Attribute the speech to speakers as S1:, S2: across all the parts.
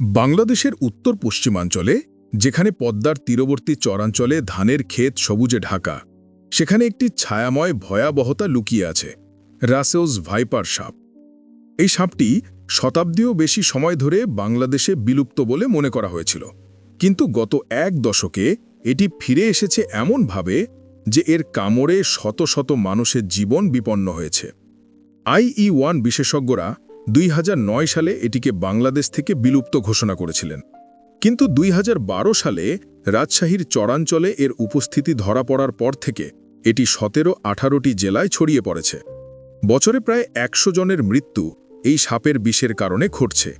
S1: বাংলাদেশের উত্তর পশ্চিমাঞ্চলে, যেখানে পদ্মার তীরবর্তী চরাঞ্চলে ধানের ক্ষেত সবুজে ঢাকা, সেখানে একটি ছায়াময় ভয়াবহতা লুকিয়ে আছে, রাসেলস ভাইপার সাপ। এই সাপটি শতাব্দীও বেশি সময় ধরে বাংলাদেশে বিলুপ্ত বলে মনে করা হয়েছিল। কিন্তু গত এক দশকে এটি ফিরে এসেছে এমনভাবে যে এর কামড়ে শত শত মানুষের জীবন বিপন্ন হয়েছে। আইই ওয়ান বিশেষজ্ঞরা দুই হাজার নয় সালে এটিকে বাংলাদেশ থেকে বিলুপ্ত ঘোষণা করেছিলেন। কিন্তু দুই হাজার বারো সালে রাজশাহীর চরাঞ্চলে এর উপস্থিতি ধরা পড়ার পর থেকে এটি সতেরো, আঠারোটি জেলায় ছড়িয়ে পড়েছে। বছরে প্রায় একশো জনের মৃত্যু এই সাপের বিষের কারণে ঘটছে,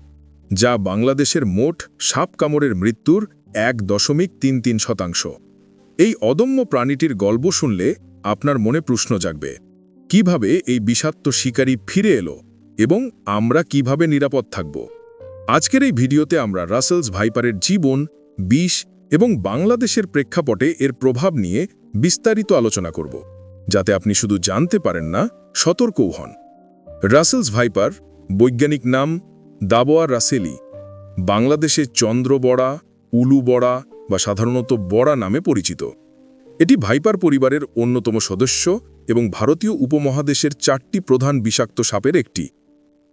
S1: যা বাংলাদেশের মোট সাপ কামড়ের মৃত্যুর এক দশমিক তিন তিন শতাংশ। এই অদম্য প্রাণীটির গল্প শুনলে আপনার মনে প্রশ্ন জাগবে, কীভাবে এই বিষাক্ত শিকারী ফিরে এলো? এবং আমরা কীভাবে নিরাপদ থাকব। আজকের এই ভিডিওতে আমরা রাসেলস ভাইপারের জীবন, বিষ এবং বাংলাদেশের প্রেক্ষাপটে এর প্রভাব নিয়ে বিস্তারিত আলোচনা করব, যাতে আপনি শুধু জানতে পারেন না, সতর্কও হন। রাসেলস ভাইপার, বৈজ্ঞানিক নাম দাবোয়া রাসেলি। বাংলাদেশে চন্দ্রবড়া উলু বড়া বা সাধারণত বড়া নামে পরিচিত। এটি ভাইপার পরিবারের অন্যতম সদস্য এবং ভারতীয় উপমহাদেশের চারটি প্রধান বিষাক্ত সাপের একটি।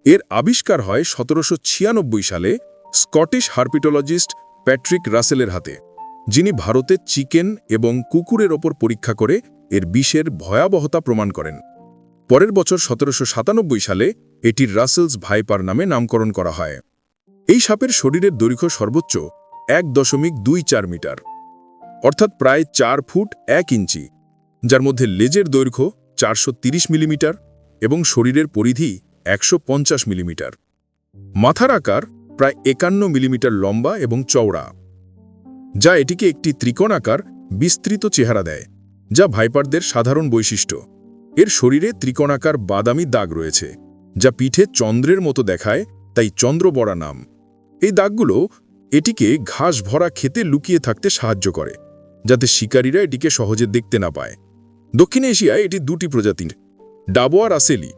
S1: এর আবিষ্কার হয় সতেরোশো ছিয়ানব্বই সালে স্কটিশ হার্পিটোলজিস্ট প্যাট্রিক রাসেলের হাতে, যিনি ভারতে চিকেন এবং কুকুরের ওপর পরীক্ষা করে এর বিষের ভয়াবহতা প্রমাণ করেন। পরের বছর সতেরোশো সাতানব্বই সালে এটির রাসেলস ভাইপার নামে নামকরণ করা হয়। এই সাপের শরীরের দৈর্ঘ্য সর্বোচ্চ এক দশমিক দুই চার মিটার, অর্থাৎ প্রায় চার ফুট এক ইঞ্চি, যার মধ্যে লেজের দৈর্ঘ্য চারশো মিলিমিটার এবং শরীরের পরিধি একশো মিলিমিটার। মাথার আকার প্রায় একান্ন মিলিমিটার লম্বা এবং চওড়া, যা এটিকে একটি ত্রিকোণাকার বিস্তৃত চেহারা দেয়, যা ভাইপারদের সাধারণ বৈশিষ্ট্য। এর শরীরে ত্রিকোণাকার বাদামি দাগ রয়েছে, যা পিঠে চন্দ্রের মতো দেখায়, তাই চন্দ্রবড়া নাম। এই দাগগুলো এটিকে ঘাস ভরা খেতে লুকিয়ে থাকতে সাহায্য করে, যাতে শিকারীরা এটিকে সহজে দেখতে না পায়। দক্ষিণ এশিয়ায় এটি দুটি প্রজাতির ডাবোয়া রাসেলি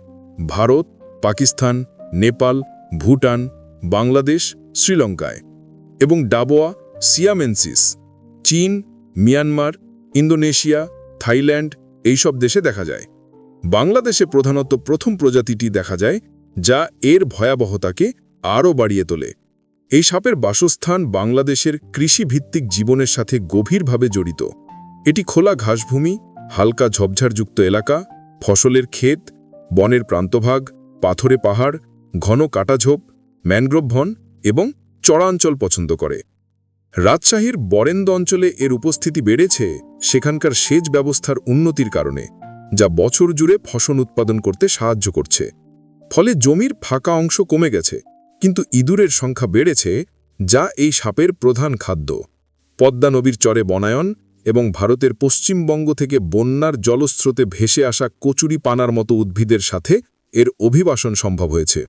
S1: ভারত পাকিস্তান, নেপাল, ভুটান, বাংলাদেশ, শ্রীলঙ্কায় এবং ডাবোয়া, সিয়ামেন্সিস, চীন, মিয়ানমার, ইন্দোনেশিয়া, থাইল্যান্ড এইসব দেশে দেখা যায়। বাংলাদেশে প্রধানত প্রথম প্রজাতিটি দেখা যায়, যা এর ভয়াবহতাকে আরও বাড়িয়ে তোলে। এই সাপের বাসস্থান বাংলাদেশের কৃষিভিত্তিক জীবনের সাথে গভীরভাবে জড়িত। এটি খোলা ঘাসভূমি, হালকা ঝপঝাড়যুক্ত এলাকা, ফসলের ক্ষেত, বনের প্রান্তভাগ পাথরে পাহাড়, ঘন কাটাঝোপ, ম্যানগ্রোভ বন এবং চড়াঞ্চল পছন্দ করে। রাজশাহীর বরেন্দ অঞ্চলে এর উপস্থিতি বেড়েছে সেখানকার সেচ ব্যবস্থার উন্নতির কারণে, যা বছর জুড়ে ফসল উৎপাদন করতে সাহায্য করছে। ফলে জমির ফাঁকা অংশ কমে গেছে, কিন্তু ইঁদুরের সংখ্যা বেড়েছে, যা এই সাপের প্রধান খাদ্য। পদ্মা নবীর চরে বনায়ন এবং ভারতের পশ্চিমবঙ্গ থেকে বন্যার জলস্রোতে ভেসে আসা কচুরি পানার মতো উদ্ভিদের সাথে এর অভিবাসন সম্ভব হয়েছে।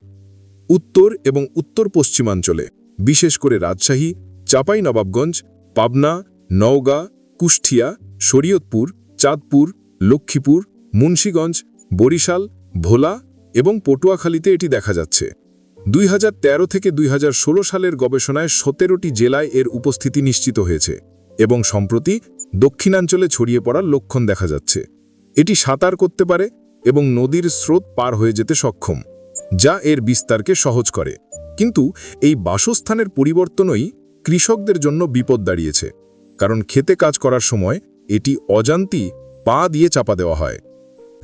S1: উত্তর এবং উত্তর পশ্চিমাঞ্চলে, বিশেষ করে রাজশাহী চাপাই নবাবগঞ্জ পাবনা, নওগাঁ কুষ্টিয়া শরীয়তপুর, চাঁদপুর, লক্ষ্মীপুর, মুন্সীগঞ্জ, বরিশাল, ভোলা এবং পটুয়াখালীতে এটি দেখা যাচ্ছে। দুই হাজার তেরো থেকে দুই হাজার ষোলো সালের গবেষণায় সতেরোটি জেলায় এর উপস্থিতি নিশ্চিত হয়েছে এবং সম্প্রতি দক্ষিণাঞ্চলে ছড়িয়ে পড়ার লক্ষণ দেখা যাচ্ছে। এটি সাঁতার করতে পারে এবং নদীর স্রোত পার হয়ে যেতে সক্ষম, যা এর বিস্তারকে সহজ করে। কিন্তু এই বাসস্থানের পরিবর্তনই কৃষকদের জন্য বিপদ দাঁড়িয়েছে, কারণ খেতে কাজ করার সময় এটি অজান্তি পা দিয়ে চাপা দেওয়া হয়।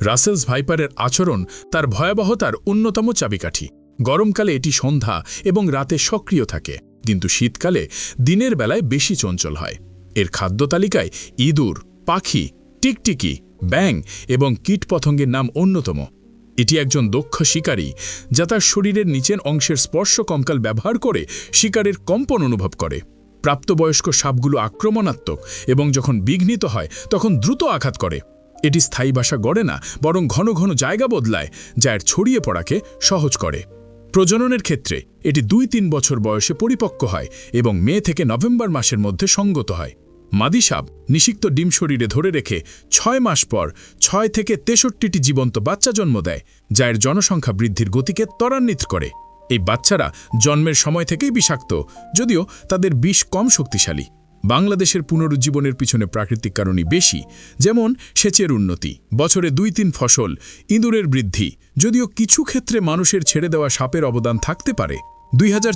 S2: রাসেলস ভাইপারের আচরণ তার ভয়াবহতার অন্যতম চাবিকাঠি। গরমকালে এটি সন্ধ্যা এবং রাতে সক্রিয় থাকে, কিন্তু শীতকালে দিনের বেলায় বেশি চঞ্চল হয়। এর খাদ্য তালিকায় ইঁদুর, পাখি টিকটিকি ব্যাং এবং কীটপতঙ্গের নাম অন্যতম। এটি একজন দক্ষ শিকারী, যা তার শরীরের নিচের অংশের স্পর্শ কঙ্কাল ব্যবহার করে শিকারের কম্পন অনুভব করে। প্রাপ্তবয়স্ক সাপগুলো আক্রমণাত্মক এবং যখন বিঘ্নিত হয়, তখন দ্রুত আঘাত করে। এটি স্থায়ী বাসা গড়ে না, বরং ঘন ঘন জায়গা বদলায়, যা এর ছড়িয়ে পড়াকে সহজ করে। প্রজননের ক্ষেত্রে, এটি দুই তিন বছর বয়সে পরিপক্ক হয় এবং মে থেকে নভেম্বর মাসের মধ্যে সঙ্গত হয়। মাদি সাপ নিষিক্ত ডিম শরীরে ধরে রেখে ছয় মাস পর ছয় থেকে তেষট্টিটি জীবন্ত বাচ্চা জন্ম দেয় যা এর জনসংখ্যা বৃদ্ধির গতিকে ত্বরান্বিত করে। এই বাচ্চারা জন্মের সময় থেকেই বিষাক্ত, যদিও তাদের বিষ কম শক্তিশালী। বাংলাদেশের পুনরুজ্জীবনের পিছনে প্রাকৃতিক কারণই বেশি, যেমন সেচের উন্নতি, বছরে দুই তিন ফসল, ইঁদুরের বৃদ্ধি, যদিও কিছু ক্ষেত্রে মানুষের ছেড়ে দেওয়া সাপের অবদান থাকতে পারে। দুই হাজার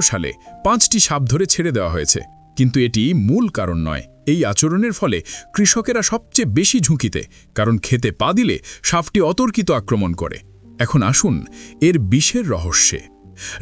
S2: সালে পাঁচটি সাপ ধরে ছেড়ে দেওয়া হয়েছে। কিন্তু এটি মূল কারণ নয়। এই আচরণের ফলে কৃষকেরা সবচেয়ে বেশি ঝুঁকিতে, কারণ খেতে পা দিলে সাপটি অতর্কিত আক্রমণ করে। এখন আসুন এর বিষের রহস্যে।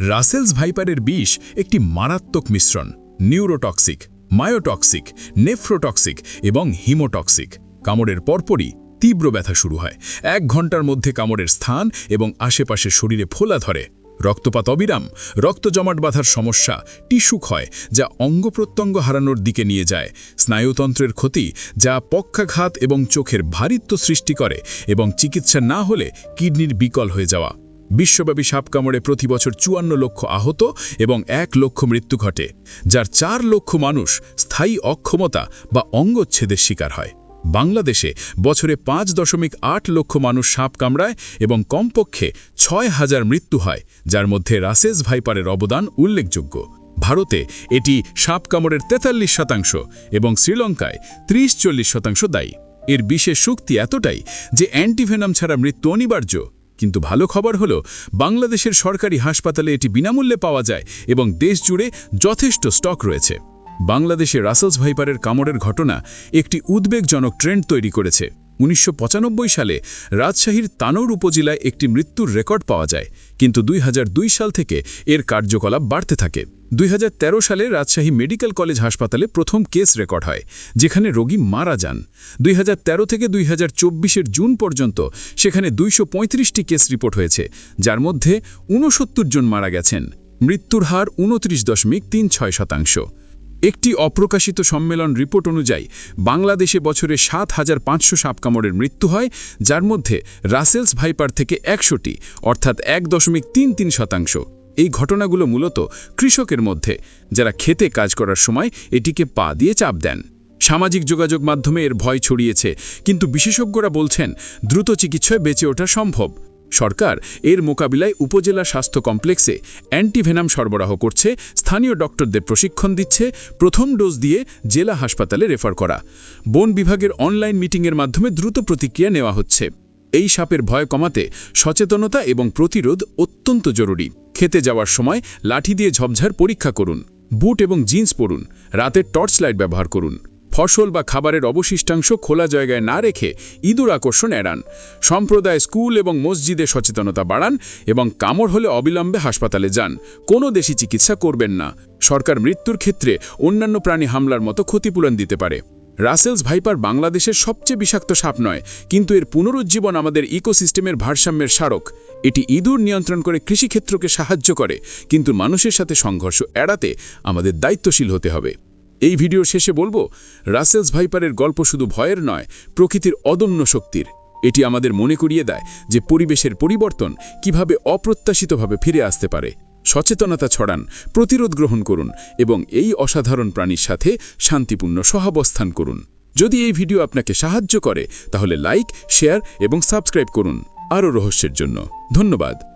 S2: রাসেলস ভাইপারের বিষ একটি মারাত্মক মিশ্রণ, নিউরোটক্সিক, মায়োটক্সিক, নেফ্রোটক্সিক এবং হিমোটক্সিক। কামড়ের পরপরই তীব্র ব্যথা শুরু হয়। এক ঘণ্টার মধ্যে কামড়ের স্থান এবং আশেপাশে শরীরে ফোলা ধরে। রক্তপাত অবিরাম, রক্ত জমাট বাঁধার সমস্যা, টিস্যু ক্ষয়, যা অঙ্গ প্রত্যঙ্গ হারানোর দিকে নিয়ে যায়। স্নায়ুতন্ত্রের ক্ষতি, যা পক্ষাঘাত এবং চোখের ভারিত্ব সৃষ্টি করে এবং চিকিৎসা না হলে কিডনির বিকল হয়ে যাওয়া। বিশ্বব্যাপী সাপ কামড়ে প্রতি বছর চুয়ান্ন লক্ষ আহত এবং এক লক্ষ মৃত্যু ঘটে, যার চার লক্ষ মানুষ স্থায়ী অক্ষমতা বা অঙ্গচ্ছেদের শিকার হয়। বাংলাদেশে বছরে পাঁচ দশমিক আট লক্ষ মানুষ সাপ কামড়ায় এবং কমপক্ষে ছয় হাজার মৃত্যু হয়, যার মধ্যে রাসেস ভাইপারের অবদান উল্লেখযোগ্য। ভারতে এটি সাপ কামড়ের তেতাল্লিশ শতাংশ এবং শ্রীলঙ্কায় ত্রিশ চল্লিশ শতাংশ দায়ী। এর বিশেষ শক্তি এতটাই যে অ্যান্টিভেনাম ছাড়া মৃত্যু অনিবার্য। কিন্তু ভালো খবর হলো, বাংলাদেশের সরকারি হাসপাতালে এটি বিনামূল্যে পাওয়া যায় এবং দেশ জুড়ে যথেষ্ট স্টক রয়েছে। বাংলাদেশে রাসেলস ভাইপারের কামড়ের ঘটনা একটি উদ্বেগজনক ট্রেন্ড তৈরি করেছে। উনিশশো পঁচানব্বই সালে রাজশাহীর তানোর উপজেলায় একটি মৃত্যুর রেকর্ড পাওয়া যায়, কিন্তু দুই হাজার দুই সাল থেকে এর কার্যকলাপ বাড়তে থাকে। দুই হাজার তেরো সালে রাজশাহী মেডিকেল কলেজ হাসপাতালে প্রথম কেস রেকর্ড হয়, যেখানে রোগী মারা যান। দুই থেকে দুই হাজার জুন পর্যন্ত সেখানে দুইশো কেস রিপোর্ট হয়েছে, যার মধ্যে ঊনসত্তর জন মারা গেছেন। মৃত্যুর হার উনত্রিশ দশমিক তিন ছয় শতাংশ। একটি অপ্রকাশিত সম্মেলন রিপোর্ট অনুযায়ী, বাংলাদেশে বছরে সাত হাজার পাঁচশো সাপকামড়ের মৃত্যু হয়, যার মধ্যে রাসেলস ভাইপার থেকে একশোটি, অর্থাৎ এক দশমিক তিন তিন শতাংশ। এই ঘটনাগুলো মূলত কৃষকের মধ্যে, যারা খেতে কাজ করার সময় এটিকে পা দিয়ে চাপ দেন। সামাজিক যোগাযোগ মাধ্যমে এর ভয় ছড়িয়েছে, কিন্তু বিশেষজ্ঞরা বলছেন, দ্রুত চিকিৎসায় বেঁচে ওঠা সম্ভব। সরকার এর মোকাবিলায় উপজেলা স্বাস্থ্য কমপ্লেক্সে অ্যান্টিভেনাম সরবরাহ করছে, স্থানীয় ডক্টরদের প্রশিক্ষণ দিচ্ছে, প্রথম ডোজ দিয়ে জেলা হাসপাতালে রেফার করা। বন বিভাগের অনলাইন মিটিংয়ের মাধ্যমে দ্রুত প্রতিক্রিয়া নেওয়া হচ্ছে। এই সাপের ভয় কমাতে সচেতনতা এবং প্রতিরোধ অত্যন্ত জরুরি। খেতে যাওয়ার সময় লাঠি দিয়ে ঝপঝাড় পরীক্ষা করুন, বুট এবং জিন্স পরুন রাতের টর্চ লাইট ব্যবহার করুন। ফসল বা খাবারের অবশিষ্টাংশ খোলা জায়গায় না রেখে ইঁদুর আকর্ষণ এড়ান। সম্প্রদায়, স্কুল এবং মসজিদে সচেতনতা বাড়ান এবং কামড় হলে অবিলম্বে হাসপাতালে যান। কোনো দেশি চিকিৎসা করবেন না। সরকার মৃত্যুর ক্ষেত্রে অন্যান্য প্রাণী হামলার মতো ক্ষতিপূরণ দিতে পারে। রাসেলস ভাইপার বাংলাদেশের সবচেয়ে বিষাক্ত সাপ নয়, কিন্তু এর পুনরুজ্জীবন আমাদের ইকোসিস্টেমের ভারসাম্যের স্মারক। এটি ইঁদুর নিয়ন্ত্রণ করে কৃষিক্ষেত্রকে সাহায্য করে, কিন্তু মানুষের সাথে সংঘর্ষ এড়াতে আমাদের দায়িত্বশীল হতে হবে। এই ভিডিওর শেষে বলব, রাসেলস ভাইপারের গল্প শুধু ভয়ের নয়, প্রকৃতির অদম্য শক্তির। এটি আমাদের মনে করিয়ে দেয় যে পরিবেশের পরিবর্তন কীভাবে অপ্রত্যাশিতভাবে ফিরে আসতে পারে। সচেতনতা ছড়ান, প্রতিরোধ গ্রহণ করুন এবং এই অসাধারণ প্রাণীর সাথে শান্তিপূর্ণ সহাবস্থান করুন। যদি এই ভিডিও আপনাকে সাহায্য করে, তাহলে লাইক, শেয়ার এবং সাবস্ক্রাইব করুন আরও রহস্যের জন্য। ধন্যবাদ।